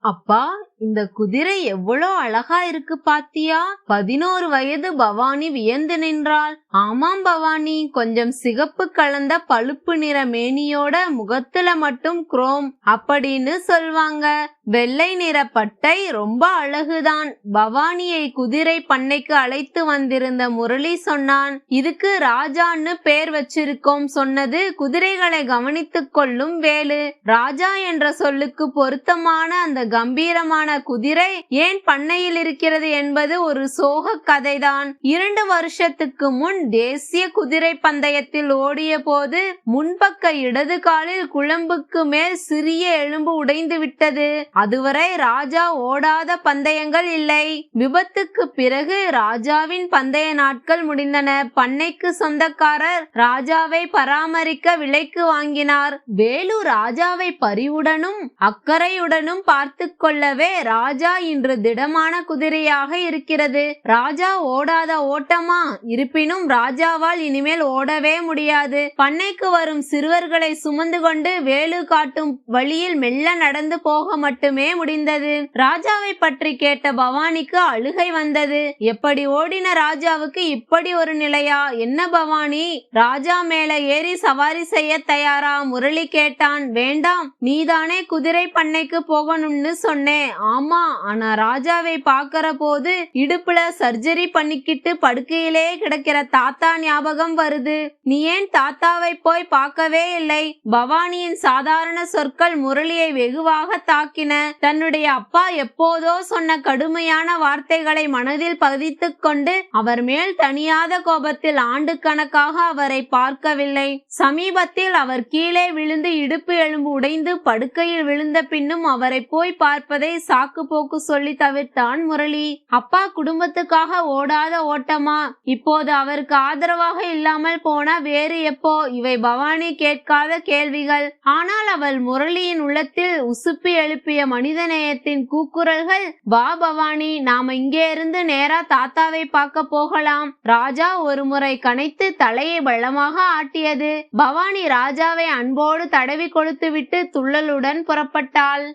அப்பா இந்த குதிரை எவ்வளோ அழகா இருக்கு பாத்தியா? பதினோரு வயது பவானி வியந்து நின்றாள். ஆமாம் பவானி கொஞ்சம் சிகப்பு கலந்த பழுப்பு நிற மேனியோட முகத்துல மட்டும் குரோம் அப்படின்னு சொல்வாங்க. வெள்ளை நிற பட்டை ரொம்ப அழகுதான். பவானியை குதிரை பண்ணைக்கு அழைத்து வந்திருந்த முரளி சொன்னான் இதுக்கு ராஜான்னு பேர் வச்சிருக்கோம் சொன்னது குதிரைகளை கவனித்துக் கொள்ளும் வேலு. ராஜா என்ற சொல்லுக்கு பொருத்தமான அந்த கம்பீரமான குதிரை ஏன் பண்ணையில் இருக்கிறது என்பது ஒரு சோக கதைதான். இரண்டு வருஷத்துக்கு முன் தேசிய குதிரை பந்தயத்தில் ஓடிய போது முன்பக்க இடது காலில் குழம்புக்கு மேல் சிறிய எலும்பு உடைந்து விட்டது. அதுவரை ராஜா ஓடாத பந்தயங்கள் இல்லை. விபத்துக்கு பிறகு ராஜாவின் பந்தய நாட்கள் முடிந்தன. பண்ணைக்கு சொந்தக்காரர் ராஜாவை பராமரிக்க விலைக்கு வாங்கினார். வேலு ராஜாவை பரிவுடனும் அக்கறையுடனும் பார்த்து கொள்ளவே ராஜா இன்று திடமான குதிரையாக இருக்கிறது. ராஜா ஓடாத ஓட்டமா? இருப்பினும் ராஜாவால் இனிமேல் ஓடவே முடியாது. பண்ணைக்கு வரும் சிறுவர்களை சுமந்து கொண்டு வேலு காட்டும் வழியில் மெல்ல நடந்து போக மட்டும் முடிந்தது. ராஜாவை பற்றி கேட்ட பவானிக்கு அழுகை வந்தது. எப்படி ஓடின ராஜாவுக்கு இப்படி ஒரு நிலையா? என்ன பவானி? ராஜா மேல ஏறி சவாரி செய்ய தயாரா? முரளி கேட்டான். வேண்டாம் நீதானே குதிரை பண்ணைக்கு போகணும்னு சொன்னேன். ஆமா ஆனா ராஜாவை பாக்குற போது இடுப்புல சர்ஜரி பண்ணிக்கிட்டு படுக்கையிலே கிடக்கிற தாத்தா ஞாபகம் வருது. நீ ஏன் தாத்தாவை போய் பார்க்கவே இல்லை? பவானியின் சாதாரண சொற்கள் முரளியை வெகுவாக தாக்கின. தன்னுடைய அப்பா எப்போதோ சொன்ன கடுமையான வார்த்தைகளை மனதில் பதித்துக் கொண்டு அவர் மேல் தனியாத கோபத்தில் ஆண்டு கணக்காக அவரை பார்க்கவில்லை. சமீபத்தில் அவர் கீழே விழுந்து இடுப்பு எலும்பு உடைந்து படுக்கையில் விழுந்த பின்னும் அவரை போய் பார்ப்பதை சாக்கு போக்கு சொல்லி தவிர்த்தான் முரளி. அப்பா குடும்பத்துக்காக ஓடாத ஓட்டமா? இப்போது அவருக்கு ஆதரவாக இல்லாமல் போனா வேறு எப்போ? இவை பவானி கேட்காத கேள்விகள். ஆனால் அவள் முரளியின் உள்ளத்தில் உசுப்பி எழுப்பிய மனிதநேயத்தின் கூக்குரல்கள் வா பவானி நாம இங்கே இருந்து நேரா தாத்தாவை பார்க்க போகலாம். ராஜா ஒருமுறை கனைத்து தலையை பள்ளமாக ஆட்டியது. பவானி ராஜாவை அன்போடு தடவி கொடுத்துவிட்டு துள்ளலுடன் புறப்பட்டாள்.